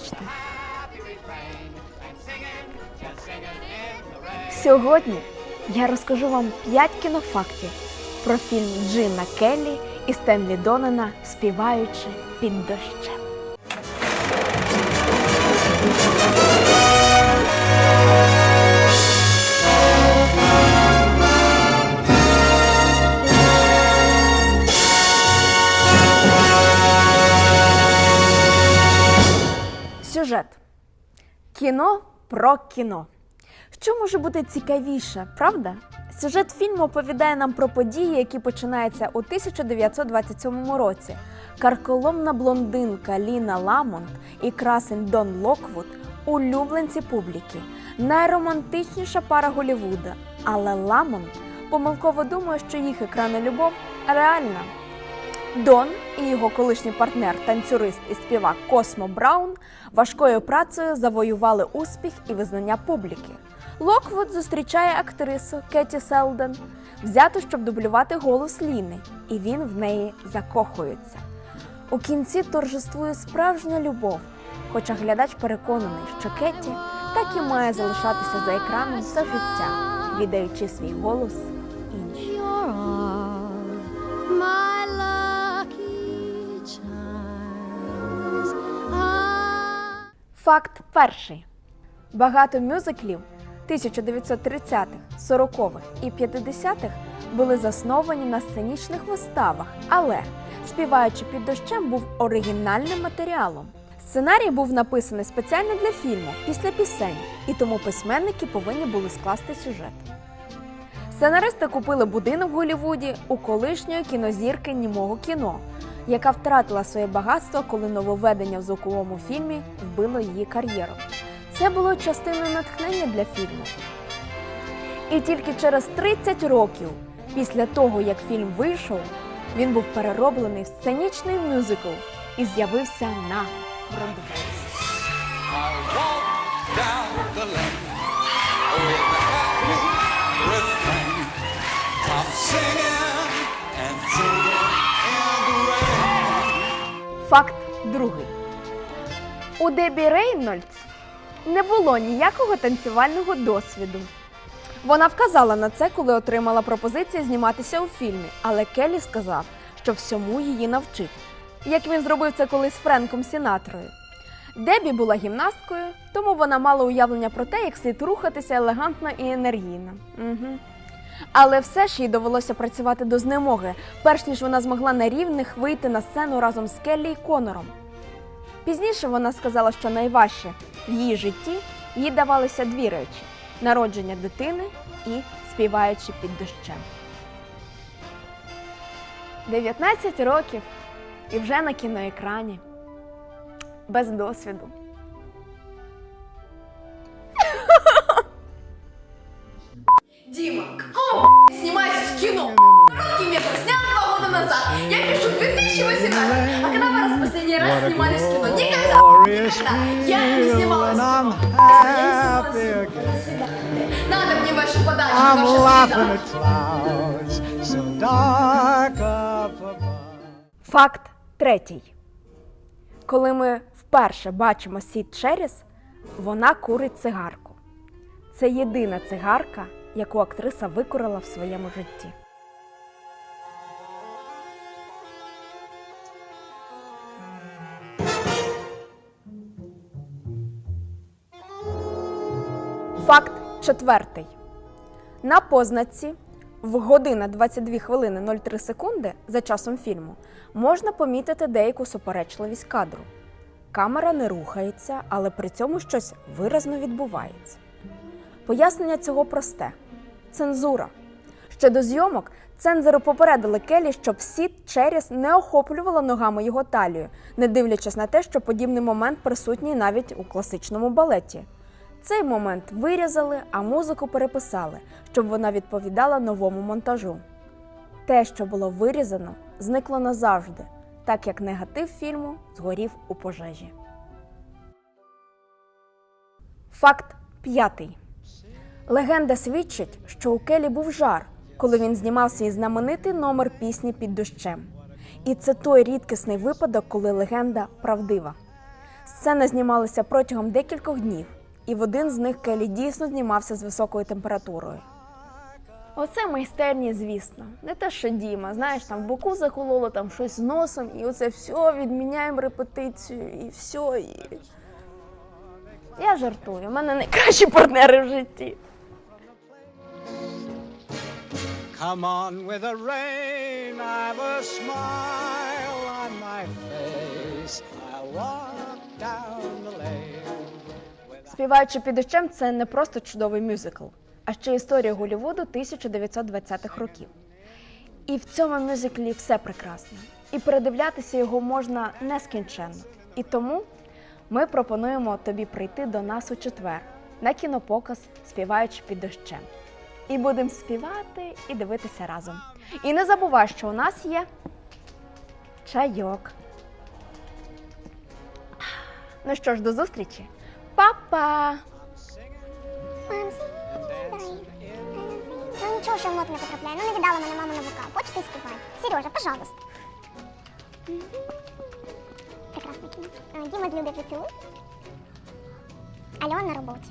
Вибачте. Сьогодні я розкажу вам 5 кінофактів про фільм Джина Келлі і Стенлі Донена співаючи під дощем. Кіно про кіно. Що може бути цікавіше, правда? Сюжет фільму оповідає нам про події, які починаються у 1927 році. Карколомна блондинка Ліна Ламонт і красень Дон Локвуд улюбленці публіки, найромантичніша пара Голівуда. Але Ламонт помилково думає, що їх екранна любов реальна. Дон і його колишній партнер, танцюрист і співак Космо Браун важкою працею завоювали успіх і визнання публіки. Локвуд зустрічає актрису Кеті Селден, взяту, щоб дублювати голос Ліни, і він в неї закохується. У кінці торжествує справжня любов, хоча глядач переконаний, що Кетті так і має залишатися за екраном все життя, віддаючи свій голос Факт перший. Багато мюзиклів 1930-х, 40-х і 50-х були засновані на сценічних виставах, але співаючи під дощем був оригінальним матеріалом. Сценарій був написаний спеціально для фільму після пісень, і тому письменники повинні були скласти сюжет. Сценаристи купили будинок в Голлівуді у колишньої кінозірки німого кіно, яка втратила своє багатство, коли нововведення в звуковому фільмі вбило її кар'єру. Це було частиною натхнення для фільму. І тільки через 30 років після того, як фільм вийшов, він був перероблений в сценічний мюзикл і з'явився на Бродвеї. Факт другий. У Дебі Рейнольдс не було ніякого танцювального досвіду. Вона вказала на це, коли отримала пропозицію зніматися у фільмі, але Келлі сказав, що всьому її навчить, як він зробив це колись з Френком Сінатрою. Дебі була гімнасткою, тому вона мала уявлення про те, як слід рухатися елегантно і енергійно. Угу. Але все ж їй довелося працювати до знемоги, перш ніж вона змогла на рівних вийти на сцену разом з Келлі і Конором. Пізніше вона сказала, що найважче в її житті їй давалися дві речі: народження дитини і співаючи під дощем. 19 років і вже на кіноекрані. Без досвіду. А когда вы раз в последний раз снимались в кино? Никогда. Никогда. Я не снималась в кино. Надо мне ваши подачи, ваши laughing вида. at clouds so dark up above. Факт третій. Коли ми вперше бачимо Сід Черіс, вона курить цигарку. Це єдина цигарка, яку актриса викурила в своєму житті. Четвертий. На познаці в година 22 хвилини 03 секунди за часом фільму можна помітити деяку суперечливість кадру. Камера не рухається, але при цьому щось виразно відбувається. Пояснення цього просте: цензура. Ще до зйомок цензори попередили Келі, щоб Сід Черіс не охоплювала ногами його талію, не дивлячись на те, що подібний момент присутній навіть у класичному балеті. Цей момент вирізали, а музику переписали, щоб вона відповідала новому монтажу. Те, що було вирізано, зникло назавжди, так як негатив фільму згорів у пожежі. Факт п'ятий. Легенда свідчить, що у Келі був жар, коли він знімав свій знаменитий номер пісні під дощем. І це той рідкісний випадок, коли легенда правдива. Сцени знімалися протягом декількох днів, і в один з них Келі дійсно знімався з високою температурою. Оце майстерні, звісно. Не те, що Діма, знаєш, там в боку закололо, там щось з носом, і оце все, відміняємо репетицію, і все. І... Я жартую, у мене найкращі партнери в житті. Come on with the rain, I've a smile on my face. I walk down the lane. Співаючи під дощем, це не просто чудовий мюзикл, а ще історія Голлівуду 1920-х років. І в цьому мюзиклі все прекрасно. І передивлятися його можна нескінченно. І тому ми пропонуємо тобі прийти до нас у четвер на кінопоказ, співаючи під дощем. І будемо співати і дивитися разом. І не забувай, що у нас є чайок. Ну що ж, до зустрічі. Па-па! Ну нічого, що в ноту не потрапляє. Ну не віддала мене мама на вокал. Хочете співати? Сережа, пожалуйста. Прекрасне кіно. Е, Діма з Людою вже цілує. Альон на роботі.